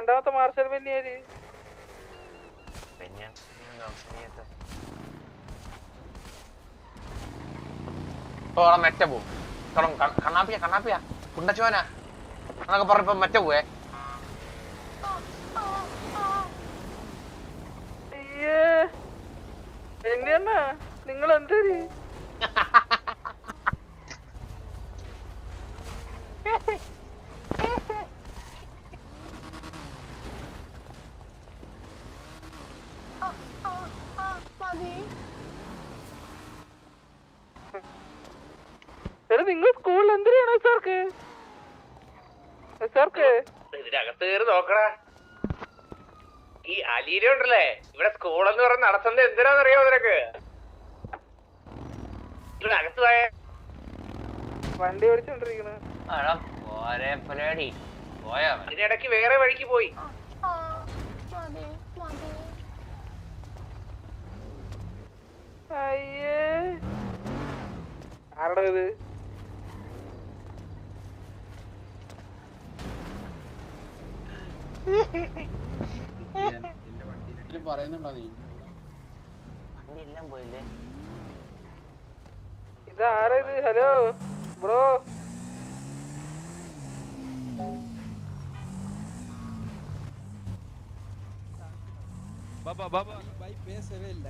രണ്ടാമത്തെ marshal ബെന്നിയാര്? Meta പോവും. കണ്ണാപ്പിയ കണ്ണാപ്പിയ. കുണ്ടച്ചോന. എന്നൊക്കെ പറഞ്ഞപ്പോ മെറ്റ പോവേ. നിങ്ങൾ എന്തര് എടാ നിങ്ങൾ സ്കൂളിൽ ഇതിനകത്ത് കയറി നോക്കടാ. ഈ അലീന ഉണ്ടല്ലേ? ഇവിടെ സ്കൂളെന്ന് പറഞ്ഞ് നടത്തുന്നത് എന്തിനാന്നറിയോ നിനക്ക്? ഇവിടെ അകത്ത് പോയ. വണ്ടി ഓടിച്ചോണ്ടിരിക്കണ. ഇതിനിടയ്ക്ക് വേറെ വഴിക്ക് പോയി. അയ്യേ. ആരുടെ ഇത്? പറയുന്നുണ്ടോ നീ എല്ലാം പോയില്ലേ ഇത് ആരാ ഇത് ഹലോ ബ്രോ பாய் பேசவே இல்ல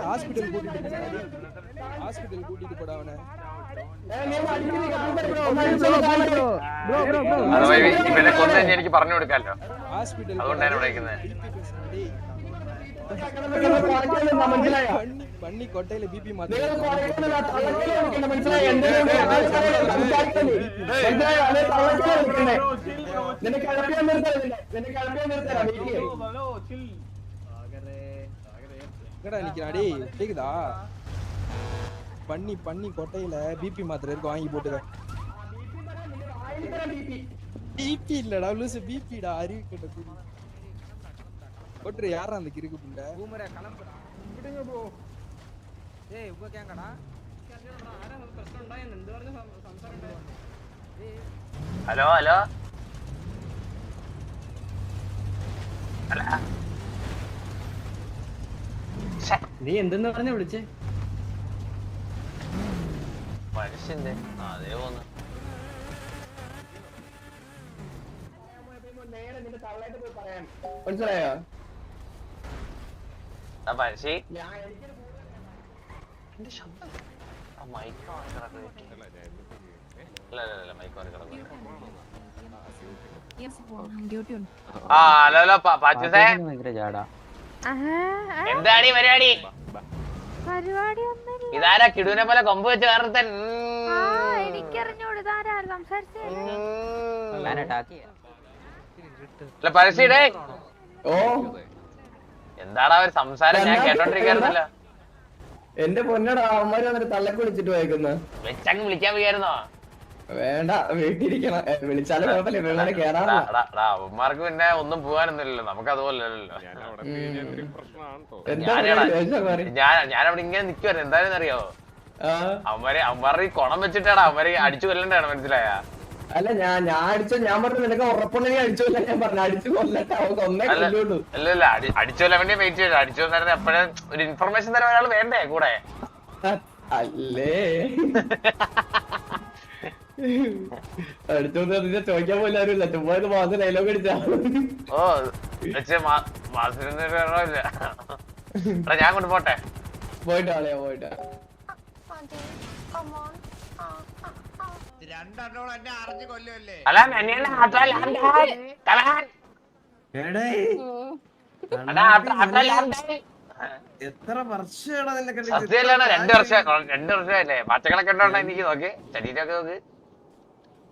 ஹாஸ்பிடல் கூட்டிட்டு போடா ஹாஸ்பிடல் கூட்டிட்டு போடா அவனை നീ അടിക്കുന്നു കാണിക്കട്ടെ ബ്രോ അഥവാ ഇവ- ഇവനെ കൊന്നു കഴിഞ്ഞാൽ എനിക്ക് പറഞ്ഞു കൊടുക്കാമല്ലോ ஹாஸ்பிடல் അതുകൊണ്ടാണ് വിളിക്കുന്നത് മനസ്സിലായോ பண்ணி பண்ணி கொட்டையில பிபி നിങ്ങൾ மாத்திரை പറയുന്നത് ആ തള്ളക്കിലെ വിളിക്കുന്ന മനസ്സിലായോ எங்கடா நிக்கிறான் டேய் கேக்குதா பண்ணி பண்ணி கொட்டையில பிபி மாத்திரை இருக்கு வாங்கி போட்டுக்க பிபி இல்லடா லூசு பிபிடா அறிவு கெட்ட குடி கொட்டுரு யாரா அந்த கிறுக்கு புண்டை ഹലോ ഹലോ അല്ല ശ്ശെ, നീ എന്തെന്ന് പറഞ്ഞ വിളിച്ചേ? മനുഷ്യന്റെ ആ, അതേ പോന്ന് നേരെ നിന്റെ തള്ളായിട്ട് പോയി പറയാം മനസ്സിലായോ ആ മനുഷ്യ എന്റെ ശബ്ദം? ആ മൈക്ക് ഇല്ല ഇല്ല ഇല്ല മൈക്ക് ആ ഹലോ ഹലോ പാച്ചസേ. എന്താടി പരിപാടി? പരിപാടി ഒന്നുമില്ല ഇതാരാ കിടുവിനെ പോലെ കൊമ്പ് വെച്ച് വേറെ ആ എനിക്കറിഞ്ഞൂടെ ഇതാരാ സംസാരിച്ചേ അല്ല പരസ്യടേ ഓ. എന്താടാ ഒരു സംസാരം? ഞാൻ കേട്ടോണ്ടിരിക്കായിരുന്നല്ലോ. എന്റെ പൊന്നടാ അവന്മാര് വന്നിട്ട് തള്ളക്ക് വിളിച്ചിട്ട് പോയേക്കുന്നു. വെച്ചങ്ങ് വിളിക്കാൻ വയ്യായിരുന്നോ? വേണ്ട വീട്ടിരിക്കണം വിളിച്ചാലും കുഴപ്പമില്ല കേറാറില്ല. അവന്മാർക്ക് പിന്നെ ഒന്നും പോകാനൊന്നുമില്ലല്ലോ. നമുക്ക് അതുപോലല്ലോ. ഞാൻ ഞാനവിടെ ഇങ്ങനെ നിക്കുവായിരുന്നു. എന്തായാലും അറിയോ ആ, അവന്മാരെ അവന്മാരുടെ ഈ കുണം വെച്ചിട്ടാണ് അവന്മാരെ അടിച്ചു കൊല്ലണ്ടാണ് മനസ്സിലായ? അല്ല ഞാൻ ഞാൻ അടിച്ച ഞാൻ പറഞ്ഞു നിനക്ക് ഉറപ്പുണ്ടെങ്കിൽ അടിച്ചു കൊല്ലാൻ ഞാൻ പറഞ്ഞു. അടിച്ചു കൊല്ലട്ടെ അവർക്ക് ഒന്നേ കൊല്ലുള്ളൂ. അല്ല അല്ല അടി- അടിച്ചു കൊല്ലാൻ വേണ്ടി വെയിറ്റ് ചെയ്തു. അടിച്ചു കൊല്ലാൻ എപ്പോഴും ഒരു ഇൻഫർമേഷൻ തരാൻ ഒരാൾ വേണ്ടേ കൂടെ? അല്ലേ? അടിച്ചോണ്ട് അതിനെ ചോദിക്കാൻ പോലും ആരുമില്ല. ചുമ്മാ ഇത് മാത്രം ഡയലോഗ് അടിച്ചാ. ഓ മാസത്തിനൊന്നും എടാ ഞാൻ കൊണ്ട് പോട്ടെ. പോയിട്ടാ അല്ല എന്നെ മാത്രമല്ല കലാൻ എടാ, അത്ര- അത്ര ലാഭം. എത്ര വർഷമാണ് നിന്നെ രണ്ട് വർഷം രണ്ട് വർഷമല്ലേ ഉണ്ടോണ്ടാ എനിക്ക് നോക്കി. ശരീരമൊക്കെ നോക്ക്.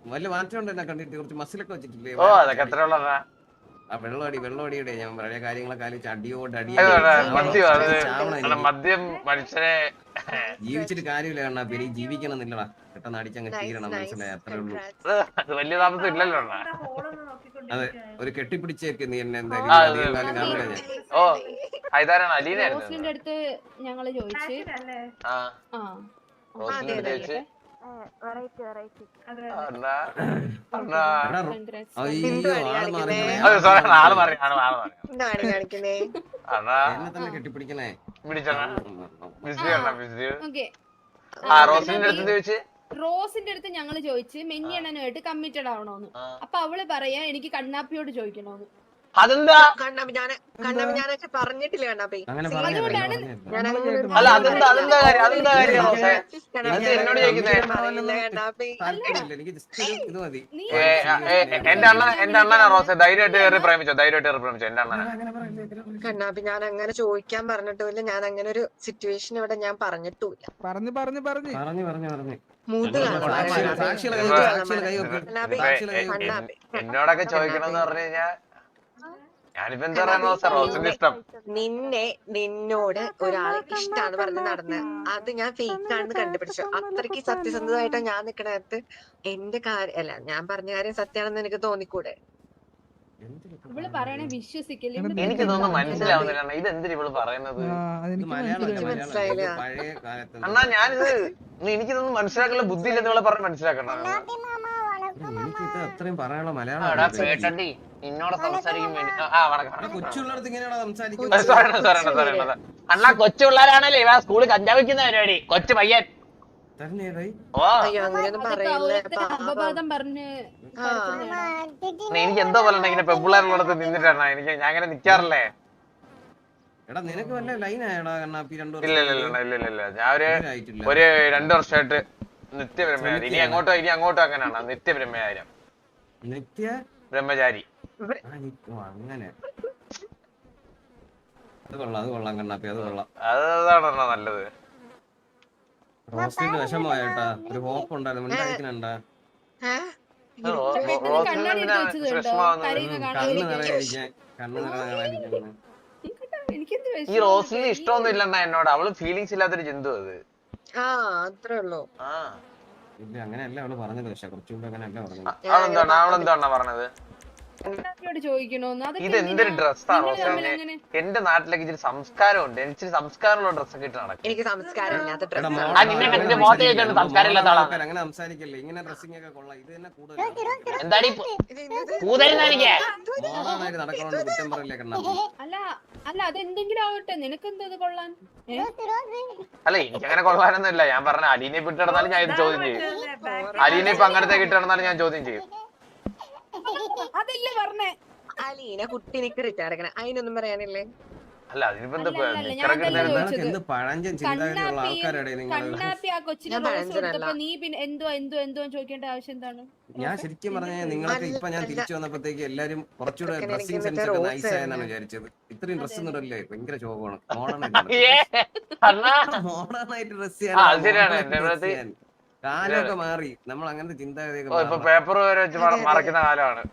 വല്ല മാറ്റം ഉണ്ട് എന്നെ കണ്ടിട്ട് കുറച്ച് മസിലൊക്കെ വെച്ചിട്ടില്ലേ? ഓ അതൊക്കെ എത്ര ഉള്ളതാ? ആ വെള്ളമടി വെള്ളമടിയുടെ ഞാൻ പഴയ കാര്യങ്ങളൊക്കെ ആലോചിച്ച് അടിയോട് അടി മദ്യം. മനുഷ്യനെ ജീവിച്ചിട്ട് കാര്യമില്ല കണ്ണാ പിന്നെ ജീവിക്കണം എന്നില്ലടാ പെട്ടെന്ന് അടിച്ചങ്ങ് തീരണം മനസ്സിലായി അത്രേ ഉള്ളൂ. അത് വലിയ താമസം ഇല്ലല്ലോ അണ്ണാ. അതെ ഒരു കെട്ടിപ്പിടിച്ചേക്ക് നീ എന്നെ എന്തായാലും ഓ അലീനായിരുന്നു അടുത്ത് ഞങ്ങൾ ചോദിച്ചു. ആ. ചോദിച്ച്. കെട്ടിപ്പിടിക്കണേ. റോസിന്റെ അടുത്ത് ചോദിച്ച്? റോസിന്റെ അടുത്ത് ഞങ്ങൾ ചോദിച്ച് മെന്നിയണ്ണനുമായിട്ട് കമ്മിറ്റഡ് ആവണോന്ന്. അപ്പൊ അവൾ പറയാ എനിക്ക് കണ്ണാപ്പിയോട് ചോദിക്കണോന്ന്. അതെന്താ? പറഞ്ഞിട്ടില്ല അല്ല അതെന്താ അതെന്താ കാര്യം? അതെന്താ കാര്യം? എന്നോട് അങ്ങനെ ചോദിക്കുന്നേ. പറയില്ല എനിക്ക് ജസ്റ്റ് ഒരു മതി. നീ ഏ, ഏ, എന്റെ അണ്ണൻ എന്റെ അണ്ണനാ റോസെ ധൈര്യമായിട്ട് കയറി പ്രേമിച്ചോ? ധൈര്യമായിട്ട് കയറി പ്രേമിച്ചോ? എന്റെ അണ്ണനാ കണ്ണാപ്പി ഞാൻ അങ്ങനെ ചോദിക്കാൻ പറഞ്ഞിട്ടില്ല ഞാൻ അങ്ങനെ ഒരു സിറ്റുവേഷൻ ഇവിടെ ഞാൻ പറഞ്ഞിട്ടില്ല പറഞ്ഞു പറഞ്ഞു പറഞ്ഞു. പറഞ്ഞു പറഞ്ഞു പറഞ്ഞു. എന്നോടൊക്കെ ചോദിക്കണം എന്ന് പറഞ്ഞു കഴിഞ്ഞാ ഞാനിപ്പോ എന്താ പറയാ റോസ റോസിന്റെ ഇഷ്ടം. നിന്നെ നിന്നോട് ഒരാൾ ഇഷ്ടാന്ന് പറഞ്ഞ് നടന്ന്. അത് ഞാൻ ഫേക്ക് ആണെന്ന് കണ്ടുപിടിച്ചു. അത്രയ്ക്ക് സത്യസന്ധമായിട്ടാ ഞാൻ നിക്കണത് എന്റെ കാര്യം അല്ല ഞാൻ പറഞ്ഞ കാര്യം സത്യാണെന്ന് എനിക്ക് തോന്നിക്കൂടെ? ഇവൾ പറയണേ വിശ്വസിക്കൽ ഇവൾ എനിക്ക് തോന്നുന്നു മനസ്സിലാവുന്നില്ല. അണ്ണാ ഇത് എന്തിനാ ഇവൾ പറയുന്നത് അണ്ണാ ഞാനിത് എനിക്ക് എനിക്കിതൊന്നും മനസ്സിലാക്കാനുള്ള ബുദ്ധി ഇല്ലെന്ന് ഇവളെ പറഞ്ഞ് മനസ്സിലാക്കണം എനിക്ക് ഇത് അത്രയും പറയാനുള്ള മലയാളം നിന്നോട് സംസാരിക്കാൻ വേണ്ടി. കൊച്ചുള്ളടത്ത് ഇങ്ങനെയാണോ സംസാരിക്കുന്നത്? അണ്ണാ കൊച്ചു പിള്ളേരാണല്ലേ ഇവ സ്കൂളിൽ കഞ്ചാവ് വെക്കുന്ന പരിപാടി. കൊച്ചു പയ്യൻ. എനിക്ക് എന്തോ പോലെ ഇങ്ങനെ പെമ്പിള്ളേരുള്ളടത്ത് നിന്നിട്ടാണ് എനിക്ക് ഞാൻ അങ്ങനെ നിക്കാറില്ലേ? എടാ നിനക്ക് വല്ല ലൈൻ ആയടാ കണ്ണാപ്പി രണ്ടു ഇല്ല ഇല്ല ഇല്ല ഇല്ല ഇല്ല ഇല്ല. ഞാൻ ഒരു രണ്ടു വർഷമായിട്ട് നിത്യബ്രഹ്മചാരി. ഇനി അങ്ങോട്ടോ ഇനി അങ്ങോട്ടോ അങ്ങനെയാണ്? നിത്യബ്രഹ്മചാരി നിത്യ? ബ്രഹ്മചാരി. അങ്ങനെ. അത് കൊള്ളാം അത് കൊള്ളാം കണ്ണാപ്പി അത് കൊള്ളാം. അത് അതാണോ നല്ലത്. റോസിന്റെ വിഷമമായിട്ടാ. ഒരു ഹോപ്പ് ഉണ്ടായിരുന്നു. ഉണ്ടായിരിക്കണണ്ടാ ഈ റോസിന് ഇഷ്ടമൊന്നും ഇല്ലെന്നാ എന്നോട്. അവൾ ഫീലിങ്സ് ഇല്ലാത്തൊരു ജന്തു അത്. ആ അത്രേ ഉള്ളൂ. ആ. ഇല്ല അങ്ങനെയല്ല അവൾ പറഞ്ഞത്. പക്ഷെ കുറച്ചുകൂടെ അങ്ങനെയല്ല പറഞ്ഞത്. അവളെന്താണ്? അവളെന്താണ് പറഞ്ഞത്? കണ്ണാടിയോട് ചോദിക്കണോന്ന്? അതൊക്കെ ഇത് എന്തൊരു ഡ്രസ്സാണ്? എന്റെ നാട്ടിലേക്ക് ഇച്ചിരി സംസ്കാരമുണ്ട്. എനിക്ക് ഇച്ചിരി സംസ്കാരമുള്ള ഡ്രസ്സൊക്കെ ഇട്ട് നടക്കും. എനിക്ക് അങ്ങനെ സംസാരിക്കല്ലേ? ഇങ്ങനെ ഡ്രസ്സിംഗ് ഒക്കെ കൊള്ളാം. ഇത് തന്നെ കൂടുതൽ എന്താടി എനിക്ക് കുറ്റം പറയില്ലേ അല്ല അല്ല അതെന്തെങ്കിലും ആവട്ടെ. കൊള്ളാൻ? അല്ല എനിക്ക് അങ്ങനെ കൊള്ളാനൊന്നും ഇല്ല ഞാൻ പറഞ്ഞ അലീനെ ഇപ്പൊ നടന്നാലും ഞാൻ ഇത് ചോദ്യം ചെയ്യും. അലീനെ ഇപ്പൊ അങ്ങനത്തെ ഇട്ട് നടന്നാലും ഞാൻ ചോദ്യം ചെയ്യും. അതല്ലേ പറഞ്ഞേ? അലീന കുട്ടി നിക്ക് കിടക്കണേ അതിനൊന്നും പറയാനില്ലേ? അല്ല അതിനിപ്പോ എന്താ പഴഞ്ചൻ ചിന്താഗതിയുള്ള ആൾക്കാരുടെ നിങ്ങൾ കണ്ണാപ്പി ആ കൊച്ചിനെ ഞാൻ റോസ് പഴഞ്ചനല്ല. നീ പിന്നെ എന്തോ എന്തോ എന്തോ ചോദിക്കേണ്ട ആവശ്യം എന്താണ്? ഞാൻ ശരിക്കും പറഞ്ഞ നിങ്ങൾക്ക് ഇപ്പൊ ഞാൻ തിരിച്ചു വന്നപ്പോഴത്തേക്ക് എല്ലാരും കുറച്ചുകൂടെ ഡ്രസ്സിംഗ് സെൻസ് ഒക്കെ നൈസ് ആയെന്നാണ്. വിചാരിച്ചത്. ഇത്രയും ഡ്രസ് ഒന്നും ഇടല്ലേ? ഭയങ്കര ശോഭമാണ്. മോഡേൺ മോഡേൺ ആയിട്ട് ഡ്രസ്. ചെയ്യാൻ. കാലമൊക്കെ മാറി. നമ്മൾ അങ്ങനത്തെ ചിന്താഗതിയൊക്കെ ഇപ്പൊ പേപ്പർ വരെ വെച്ച് മറക്കുന്ന കാലമാണ്.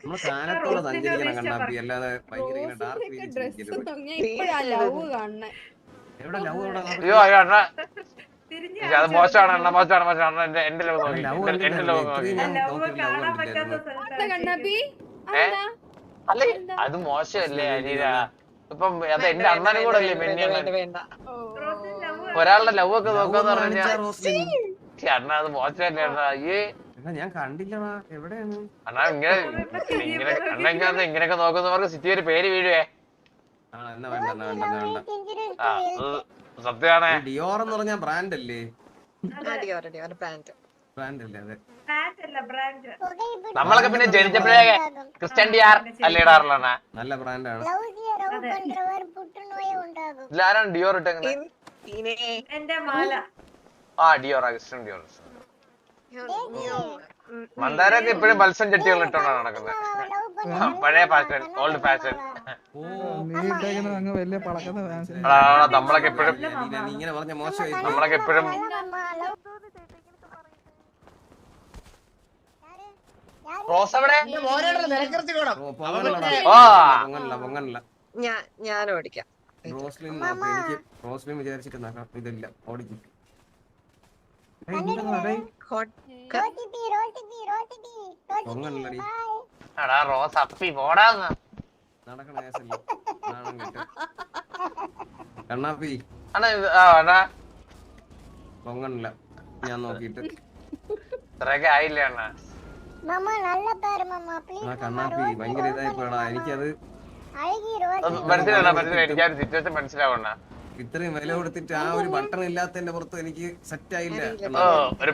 നമ്മൾ കാലത്തോടെ സഞ്ചരിക്കണം കണ്ണാപ്പി. അല്ലാതെ ഭയങ്കര ഇങ്ങനെ ഡാർക്ക് എവിടെ ലവ് എവിടെ അയ്യോ അയ്യോ അണ്ണ. അത് മോശമാണ് അണ്ണ മോശമാണ് മോശമാണ്. അണ്ണ എന്റെ എന്റെ ലവ് നോക്കി. ലവ് എന്റെ- എന്റെ ലവ് നോക്കി? അല്ലേ അത് മോശമല്ലേ ഇപ്പം അത് എന്റെ അണ്ണനും കൂടെ അല്ലേ വേണ്ട, മെന്നി വേണ്ട, അണ്ണൻ വേണ്ട ഓ. ഒരാളുടെ ലവ് ഒക്കെ നോക്കാന്ന് പറഞ്ഞാൽ പറഞ്ഞാ അണ്ണ അത് മോശമല്ലേ അണ്ണ അയ്യേ ഞാൻ കണ്ടില്ലടാ എവിടെയാണ് അണ്ണാ ഇങ്ങനെ ഇങ്ങനെ അണ്ണ ഇങ്ങനെയൊക്കെ നോക്കുന്നവർക്ക് സിറ്റി ഒരു പേര് വീഴുവേ ആ എന്നാ വേണ്ട വേണ്ട വേണ്ട അത് സത്യമാണേ ഡിയോർ എന്ന് പറഞ്ഞ ബ്രാൻഡ് അല്ലേ ബ്രാൻഡ് അല്ലേ അതെ നമ്മളൊക്കെ പിന്നെ ജനിച്ചപ്പോഴേ ക്രിസ്ത്യൻ ഡിയാർ അല്ലേ ഇടാറുള്ള നല്ല ബ്രാൻഡാണ് ഇതിലാരാണ് ഡിയോർ ഇട്ടെങ്ങനെ ആ ഡിയോർ ക്രിസ്ത്യൻ ഡിയോർ മന്ദാരൊക്കെ ഇപ്പോഴും മത്സ്യം ചട്ടികൾ ഇട്ടോണ്ടാണ് നടക്കുന്നത്. പഴയ ഫാഷൻ ഓൾഡ് ഫാഷൻ നമ്മളൊക്കെ എപ്പോഴും നമ്മളൊക്കെ എപ്പോഴും റോസ് എവിടെ? ഓ, ഞാൻ ഞാൻ ഓടിക്കാം. റോസ്ലിൻ എനിക്ക് റോസ്ലിൻ വിചാരിച്ചിട്ട് ഇതില്ല. ഓടിക്കും ഞാൻ നോക്കിട്ട് ആയില്ല കണ്ണാപ്പി ഭയങ്കര ഇതായിപ്പോടാ. എനിക്കത് മനസ്സിലാവണ മനസ്സിലായി എനിക്ക് ആ ഒരു സിറ്റുവേഷൻ മനസ്സിലാവണ ഇത്രയും വില കൊടുത്തിട്ട് ആ ഒരു ബട്ടൺ ഇല്ലാത്തതിന്റെ പുറത്ത് എനിക്ക് സെറ്റ് ആയില്ല. ഓ ഒരു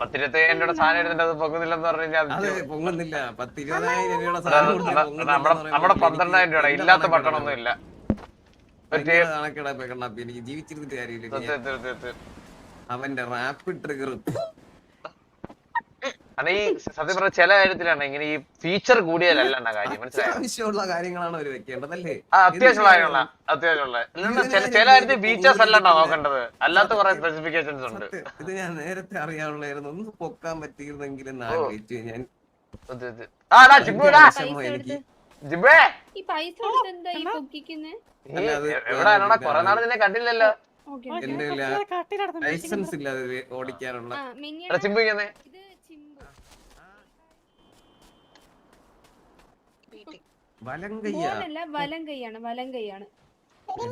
പത്തിരുപത്തയ്യായിരം സാധനം എടുത്തിട്ട് അത് പൊക്കുന്നില്ലെന്ന് പറഞ്ഞു കഴിഞ്ഞാൽ അത് അത് പൊങ്ങുന്നില്ല. പത്ത് ഇരുപതിനായിരം രൂപയുടെ സാധനം നമ്മുടെ പന്ത്രണ്ടായിരം രൂപയുടെ ഇല്ലാത്ത ബട്ടണൊന്നും ഇല്ല എനിക്ക് ജീവിച്ചിരുന്നിട്ട് കാര്യമില്ല. അവന്റെ റാപ്പിഡ് ട്രിഗർ അണ്ണാ ഈ സത്യം പറഞ്ഞ ചില കാര്യത്തിലാണ് ഇങ്ങനെ ഈ ഫീച്ചർ കൂടിയതല്ല അണ്ണാ കാര്യം മനസ്സിലായോ? അത്യാവശ്യമുള്ള കാര്യങ്ങളാണ് അവർ വെക്കേണ്ടതല്ലേ? ആ അത്യാവശ്യമുള്ള ചില ചില കാര്യത്തിൽ ഫീച്ചേഴ്സ് അല്ല നോക്കേണ്ടത്. അല്ലാത്ത കുറെ സ്പെസിഫിക്കേഷൻസ് ഉണ്ട്. ഇത് ഞാൻ നേരത്തെ അറിയാനുള്ളായിരുന്നു. ഒന്ന് പൊക്കാൻ പറ്റിയിരുന്നെങ്കിൽ ഞാൻ. ജിബേ കൊറേ നാൾ നിന്നെ കണ്ടില്ലല്ലോ. എന്റെ ലൈസൻസ് ഇല്ല അത് ഓടിക്കാനുള്ള ചിമ്പു വലം കയ്യ മോനല്ല. വലം കൈയാണ് വലം കൈയാണ്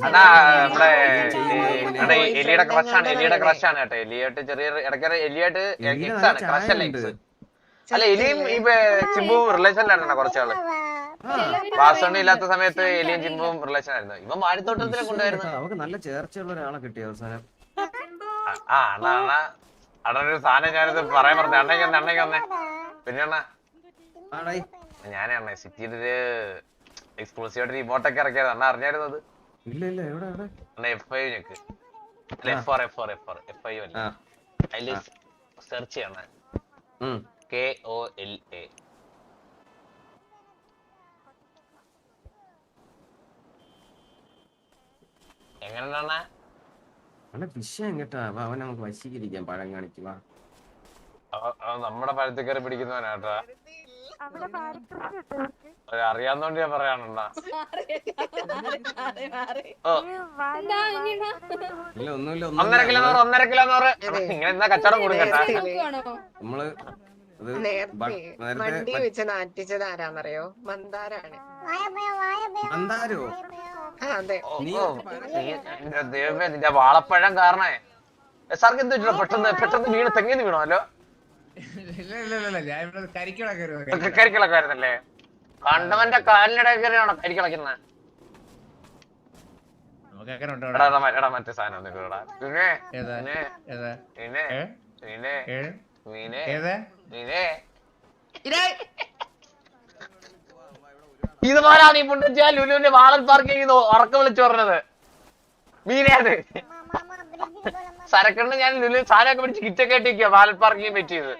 അണ്ണാ നമ്മുടെ നമ്മുടെ എലിയുടെ ക്രഷാണ് എലിയുടെ ക്രഷാണ് കേട്ടോ. എലിയായിട്ട് ചെറിയ ഇടയ്ക്ക് എലിയായിട്ട് എക്സ് ആണ് ക്രഷ് അല്ല എക്സ്? അല്ല എലിയും കുറച്ചാൾ വാസണ ഇല്ലാത്ത സമയത്ത് എലിയും ചിമ്പും റിലേഷൻ ആയിരുന്നു. ഇവൻ വാടിത്തോട്ടത്തിലെ കൊണ്ടുവരുന്നു നമുക്ക് നല്ല ചേർച്ചയുള്ള ഒരാളെ കിട്ടി അവസാനം? ആ അണ്ണാ അണ്ണാ. അണ്ണനൊരു സാധനം ഞാനിത് പറയാൻ പറഞ്ഞു അണ്ണയ്ക്ക് അണ്ണയ്ക്ക് പിന്നെ അണ്ണാ. ആടായി സിറ്റിയുടെ എക്സ്ക്ലൂസീവ് ആയിട്ട് റിമോട്ടൊക്കെ ഇറക്കിയത്. അണ്ണ അറിഞ്ഞായിരുന്നു അത്? ഇല്ല ഇല്ല എവിടെ എവിടെ? അണ്ണ എഫ് ഐ ഞെക്ക് അല്ല F R F R F R F I അല്ല? ആ. അതിൽ സെർച്ച് ചെയ്യണ. കെ ഒ എൽ എ എങ്ങനെയാണ് വിഷയം കേട്ടാ വാ, അവനെ നമുക്ക് വശീകരിക്കാം. പഴം കാണിക്കുക നമ്മുടെ പഴത്തിൽ കയറി പിടിക്കുന്നവനാട്ടാ അറിയാവുന്നോണ്ട് ഞാൻ പറയാനുണ്ടാ. ഒന്നര കിലോ ഒന്നുമില്ല നൂറ് ഒന്നര കിലോ നൂറ്. ഇങ്ങനെ എന്താ കച്ചവടം കൊടുക്കട്ടെ നമ്മൾ വണ്ടി പ- വെച്ച് നാറ്റിച്ചത് ആരാന്നറിയോ മന്ദാരാണ്. മന്ദാരോ? ആ അതെ. ദൈവമേ നിന്റെ വാളപ്പഴം കാരണേ. സാർക്ക് എന്ത് പെട്ടെന്ന് പെട്ടെന്ന് വീണ് തെങ്ങിന്ന് വീണോ? കരിക്കിളൊക്കെ ആയിരുന്നല്ലേ കണ്ടവന്റെ കാലിനിടെ കയറിയാണോ കരിക്കിളക്കുന്നത് എടാ എടാ, മ- എടാ മറ്റേ സാധനം ഒന്ന് ഇങ്ങോട്ട് ഇടാ. പിന്നെ പിന്നെ പിന്നെ പിന്നെ പിന്നെ പിന്നെ ഇതുപോലാ നീ പുണ്ടിച്ചാ ലുലുവിന്റെ വാളൻ പാർക്കിംഗ് ഉറക്കം വിളിച്ചു പറഞ്ഞത് മീനേത് മാമാ, സരക്കണ്ട് ഞാൻ ലുലു സാധനമൊക്കെ പിടിച്ച് കിറ്റൊക്കെ ഇട്ടിരിക്കുക വാലൻ പാർക്കിങ് ചെയ്ത്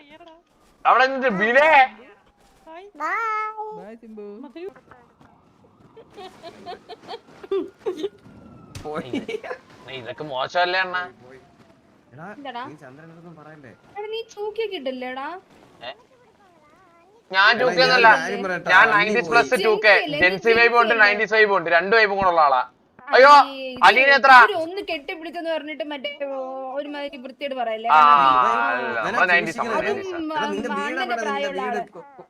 അവിടെ എന്നിട്ട് ബിലേ ഇതൊക്കെ മോശമല്ലേ അണ്ണ? ഞാൻ ടൂ കെ ഞാൻ nineties plus two K Gen Z Gen Z vibe ഉണ്ട് നയന്റീസ് വൈബ് ഉണ്ട്. രണ്ട് വൈബും കൂടെ ഉള്ള ആളാ. അയ്യോ അലീന എത്ര? ഒന്ന് കെട്ടിപ്പിടിച്ചെന്ന് പറഞ്ഞിട്ട് മറ്റേ ഒരു ഒരുമാതിരി വൃത്തിയോട് പറയല്ലേ?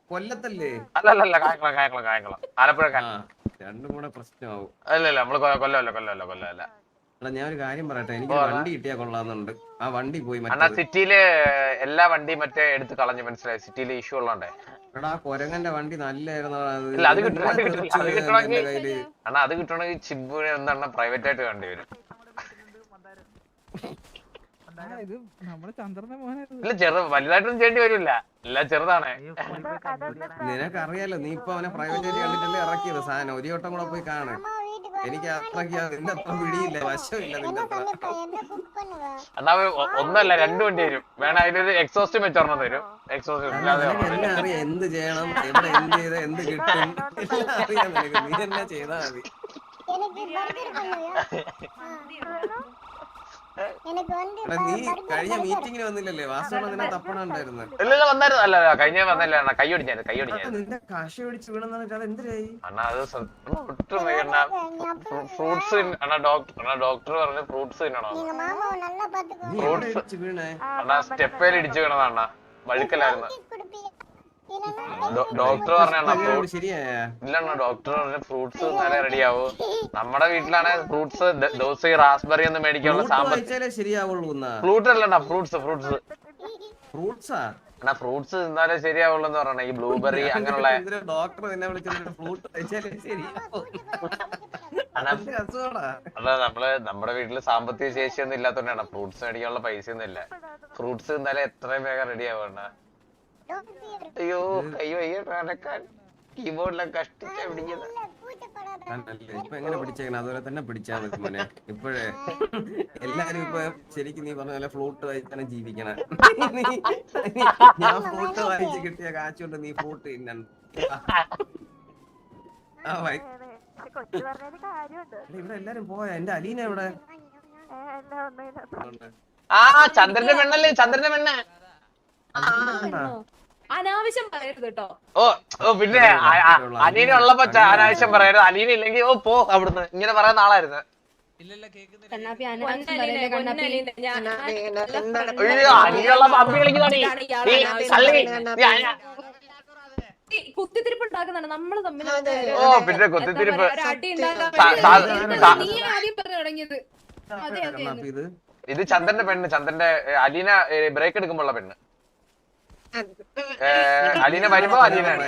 കൊല്ലത്തല്ലേ? അല്ലല്ല ആലപ്പുഴ രണ്ടും കൂടെ പ്രശ്നമാവും. അല്ലല്ല നമ്മൾ കൊല്ലമല്ല കൊല്ലമല്ല കൊല്ലമല്ല. എടാ ഞാൻ ഒരു കാര്യം പറയട്ടെ. എനിക്ക് വണ്ടി കിട്ടിയാ കൊള്ളാന്നുണ്ട് ആ വണ്ടി പോയി അണ്ണാ സിറ്റിയിൽ എല്ലാ വണ്ടിയും മറ്റേ എടുത്ത് കളഞ്ഞു മനസ്സിലായി? സിറ്റിയിൽ ഇഷ്യൂ ഉള്ളതുകൊണ്ടേ എടാ കൊരങ്ങന്റെ വണ്ടി നല്ലായിരുന്നു. അത് കിട്ടണമെങ്കിൽ- അണ്ണാ അത് കിട്ടണമെങ്കിൽ ചിബുവിനെ എന്താണ് പ്രൈവറ്റ് ആയിട്ട് വേണ്ടി വരും ആ, ഇത് നമ്മുടെ ചന്ദ്രന്റെ മോനായിരുന്നു ഇല്ല ചെറു വലുതായിട്ടൊന്നും ചെയ്യേണ്ടി വരില്ല എല്ലാം ചെറുതാണ്. നിനക്കറിയാലോ നീ ഇപ്പൊ അവനെ പ്രൈവറ്റ് ആയിട്ട് കണ്ടിട്ടല്ലേ ഇറക്കിയത്? സാധനം ഒരു വട്ടം കൂടെ പോയി കാണേ. എനിക്ക് അത്രയ്ക്ക് നിന്റെ അത്ര പിടിയില്ല വശമില്ല നിന്റെ അത്ര. അണ്ണാ ഒന്നല്ല രണ്ടു വണ്ടി വരും. വേണം അതിനൊരു എക്സോസ്റ്റ് വെച്ചോർണം തരും. എക്സോസ്റ്റ് അറിയാം എന്ത് ചെയ്യണം എവിടെ എന്ത് ചെയ്ത എന്ത് കിട്ടും. അറിയാം നിനക്ക്. നീ തന്നെ ചെയ്താൽ മതി. നീ കഴിഞ്ഞ വന്നില്ലല്ലേ? വാസ്തവം നിന്നെ തപ്പണുണ്ടായിരുന്നു ഇല്ലല്ല വന്നായിരുന്നു അല്ല അല്ല, കഴിഞ്ഞ വന്നല്ലേ അണ്ണാ കൈ ഒടിഞ്ഞായിരുന്നു കൈ ഒടിഞ്ഞായിരുന്നു നിന്റെ കശ പിടിച്ച് വീണെന്ന് പറഞ്ഞിട്ട് അത് എന്തിനായി? അണ്ണാ അത് സ- അണ്ണാ ഒട്ടും വയ്യണ്ണ ഫ്രൂട്ട്സ് അണ്ണാ ഡോക്ടർ അണ്ണാ ഡോക്ടർ പറഞ്ഞു ഫ്രൂട്ട്സ് തിന്നണോ? നീ എവിടെ Fruits. ഇടിച്ച് വീണേ? അണ്ണാ സ്റ്റെപ്പേൽ ഇടിച്ചു വീണതാ അണ്ണാ. വഴുക്കലായിരുന്നു. ഡോക്ടർ പറഞ്ഞ ഇല്ലണ്ണ ഡോക്ടർ പറഞ്ഞ ഫ്രൂട്ട്സ് തിന്നാലേ റെഡിയാവൂ. നമ്മുടെ വീട്ടിലാണ് ഫ്രൂട്ട്സ് ദിവസം ഈ റാസ്ബെറി ഒന്നും മേടിക്കാനുള്ള സാമ്പത്തിക ഫ്രൂട്ട് അല്ലണ്ണ ഫ്രൂട്ട്സ് ഫ്രൂട്ട്സ്. ഫ്രൂട്ട്സാ? ഫ്രൂട്ട്സ് തിന്നാലേ ശരിയാവുള്ളൂ എന്ന് പറഞ്ഞ ഈ ബ്ലൂബെറി അങ്ങനെയുള്ള ഡോക്ടർ എന്നെ വിളിച്ചിട്ട് ഫ്രൂട്ട് അല്ല നമ്മൾ നമ്മുടെ വീട്ടിൽ സാമ്പത്തിക ശേഷിയൊന്നും ഇല്ലാത്തോണ്ടാണ് ഫ്രൂട്ട്സ് മേടിക്കാനുള്ള പൈസ ഒന്നും ഇല്ല. ഫ്രൂട്ട്സ് തിന്നാലേ എത്രയും വേഗം റെഡി ആവണ്ട അയ്യോ അയ്യോ അയ്യോ നടക്കാൻ കീബോർഡിലെ കഷ്ടിച്ച പിടിക്കുന്നത്? ഇപ്പൊ എങ്ങനെ പിടിച്ചേക്കണം? അതുപോലെ തന്നെ പിടിച്ചാ മതി മോനെ. ഇപ്പോഴേ എല്ലാരും ഇപ്പൊ ശരിക്കും നീ പറഞ്ഞ പോലെ ഫ്ലൂട്ട് വായിച്ചാണ് ജീവിക്കണം. ഞാൻ ഫ്ലൂട്ട് വായിച്ച് കിട്ടിയ കാച്ചുകൊണ്ട് നീ ഫ്ലൂട്ട് തിന്നണം. ഇവിടെ എല്ലാരും പോയ? എന്റെ അലീന എവിടെ. ആ ചന്ദ്രന്റെ പെണ്ണല്ലേ? ചന്ദ്രന്റെ പെണ്ണ്. അനാവശ്യം പറയരുത് കേട്ടോ ഓ ഓ പിന്നെ അ- അ- അലീന ഉള്ളപ്പോ അനാവശ്യം പറയരുത്. അലീന ഇല്ലെങ്കിൽ ഓ പോ അവിടുന്ന്. ഇങ്ങനെ പറയുന്ന ആളായിരുന്നു. കുത്തിത്തിരിപ്പ് ഉണ്ടാക്കുന്നുണ്ട് നമ്മൾ തമ്മിൽ ഓ പിന്നെ കുത്തിത്തിരിപ്പ്. ഒരു അടി ഉണ്ടാക്കാൻ നീ ആദ്യം പറഞ്ഞു തുടങ്ങിയത്. അതെ അതെ ഇത്? ചന്ദ്രന്റെ പെണ്ണ് ചന്ദ്രന്റെ അലീന ബ്രേക്ക് എടുക്കുമ്പോഴുള്ള പെണ്ണ്. അലീന വരുമ്പോ അലീനാണ്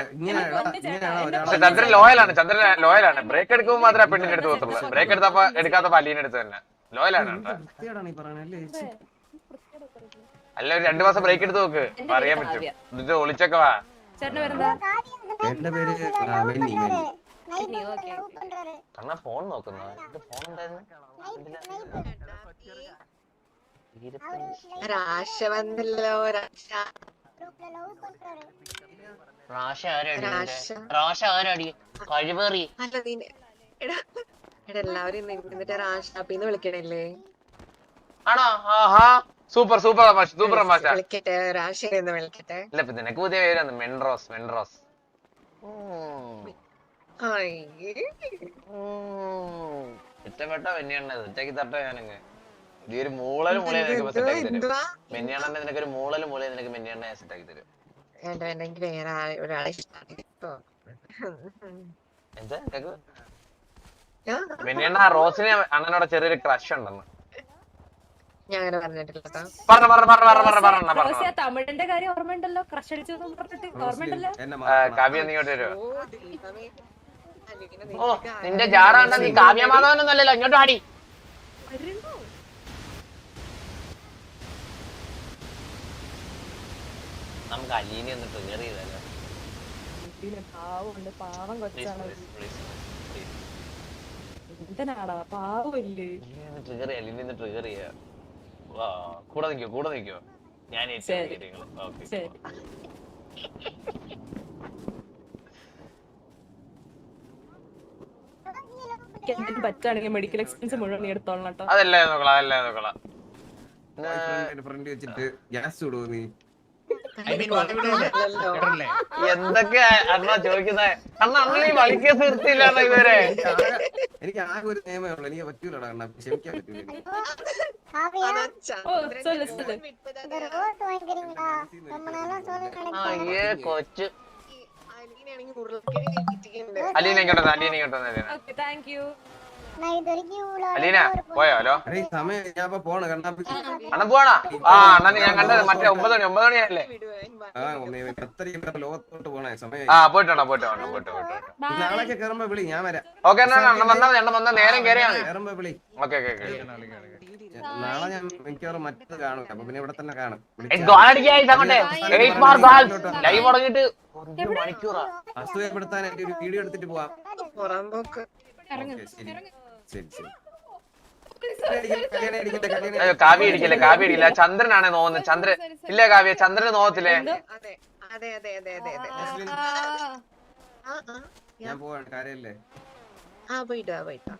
പക്ഷെ ചന്ദ്രൻ ലോയലാണ് ചന്ദ്രൻ ലോയലാണ്. ബ്രേക്ക് എടുക്കുമ്പോൾ മാത്രമേ ആ പെണ്ണിന്റെ അടുത്ത് പോകത്തുള്ളൂ. ബ്രേക്ക് എടുത്തപ്പോ എടുക്കാത്തപ്പോ അലീന അടുത്ത് തന്നെ. ലോയലാണ് അല്ല ഒരു രണ്ടു മാസം ബ്രേക്ക് എടുത്ത് നോക്ക്. അറിയാൻ പറ്റും. എന്നിട്ട് ഒളിച്ചൊക്കെ വാ. എന്റെ പേര് കണ്ണ ഫോൺ നോക്കുന്ന? ഫോൺ ഉണ്ടായിരുന്നു? രാശ വന്നല്ലോ രാശ റാഷ ആരടി റാഷ ആരടി കഴിവേറി. എല്ലാവരും വിളിക്കണല്ലേ? ആണോ? ആഹാ. സൂപ്പർ സൂപ്പർ തമാശ സൂപ്പർ തമാശ വിളിക്കട്ടെ വിളിക്കട്ടെ. ഇല്ല ഇപ്പൊ നിനക്ക് പുതിയ പേരാണ്. മെൻറോസ് മെൻറോസ് ഉം. അയ്യേ. ഉം. ഇഷ്ടപ്പെട്ട വെന്നിയാണ് സെറ്റാക്കി തട്ട ഞാനങ്ങ്. ഈ ഒരു മൂളൽ നിനക്ക് സെറ്റാക്കി തരും? മെന്നിയാണെന്നെ നിനക്ക് ഒരു മൂളൽ മൂലയെ നിനക്ക് മെന്നിയാണ്ണെ സെറ്റാക്കി തരും. വേണ്ട വേണ്ട എനിക്ക് വേറെ ആ- ഒരാളെ ഇഷ്ടമാണ് കേട്ടോ എന്താ? മെന്നിയണ്ണ റോസിനെ അണ്ണനോട് ചെറിയൊരു ക്രഷ് ഉണ്ടെന്ന്. ഞാൻ അങ്ങനെ പറഞ്ഞിട്ടില്ല കേട്ടോ. പറഞ്ഞു പറഞ്ഞു പറഞ്ഞു പറഞ്ഞു പറഞ്ഞു പറഞ്ഞു റോസി, ആ പറഞ്ഞു തമിഴിന്റെ കാര്യം ഓർമ്മയുണ്ടല്ലോ? ക്രഷ് അടിച്ചു പറഞ്ഞിട്ട് ഓർമ്മയുണ്ടല്ലോ? എന്നെ ആ, മറക്കണം. കാവ്യ നീ ഇങ്ങോട്ട് വരുമോ ഓ ദൈവമേ. അല്ലെങ്കിൽ ഓ നിന്റെ ജാറ കണ്ടാ നീ കാവ്യമാധവനൊന്നല്ലല്ലോ ഇങ്ങോട്ട് ആടി വരുന്നു. നമുക്ക് അലീനെ ഒന്ന് ട്രിഗർ ചെയ്താലോ? പാവമുണ്ട് പാവം കൊച്ചാണ് പ്ലീസ് പ്ലീസ് എന്തിനാടാ പാവമില്ലേ ട്രിഗർ ചെയ്യാം. അലീനെ ഒന്ന് ട്രിഗർ ചെയ്യാ. വാ കൂടെ നിൽക്കോ കൂടെ നിൽക്കോ ഞാൻ മെഡിക്കൽ എക്സ്പെൻസ് മുഴുവൻ കേട്ടോ. അതല്ലേ നോക്കളാം അതല്ലേ നോക്കളാം ഫ്രണ്ട് വെച്ചിട്ട് ഗ്യാസ് ഇടുവോ നീ. എന്തൊക്കെ ഇവരെ? എനിക്ക് ആകെ ഒരു നിയമേ ഉള്ളൂ. എനിക്ക് പറ്റൂലടാ അണ്ണ. ക്ഷമിക്കാൻ പറ്റൂല. അയ്യേ. കൊച്ചു. അലീനെ കേട്ടോ അലീനെ കേട്ടോ താങ്ക് യു. അലീന പോയോ? ഹലോ? എടീ, സമയം ഞാൻ ഇപ്പൊ പോണ്. കണ്ണാപ്പി അണ്ണൻ പോവാണോ? ആ അണ്ണൻ ഞാൻ കണ്ടത് മറ്റേ ഒമ്പത് മണി ഒമ്പത് മണിയല്ലേ വിടുവേ, ഇനി വാ. ആ ഒന്നേ പത്തരയ്ക്ക് ലോകത്തോട്ട് പോണേ. സമയം ആ പോയിട്ടോ പോയിട്ടോ അണ്ണൻ പോയിട്ടോ പോയിട്ടോ നാളേക്ക് കയറുമ്പോ വിളി ഞാൻ വരാം. ഓക്കെ എന്നാ അണ്ണൻ വന്നാ നേരം വിളി. ഓക്കെ ഓക്കെ നാളെ ഞാൻ മിക്കവാറും മറ്റത് കാണും അപ്പൊ പിന്നെ ഇവിടെ തന്നെ കാണും. ലൈവ് തുടങ്ങിയിട്ട് ഒരു മണിക്കൂറാ. വീഡിയോ എടുത്തിട്ട് പോവാം. ശരി. ശരി ശരി. അയ്യോ കാവ്യ ഇടിക്കില്ല കാവ്യ ഇടിക്കില്ല ചന്ദ്രനാണ് നോവുന്നത്. ചന്ദ്രൻ ഇല്ല കാവ്യ? ചന്ദ്രന് നോവത്തില്ലേ? ഞാൻ പോവാണ്. കാര്യല്ലേ ആ പോയിട്ടാ പോയിട്ടാ.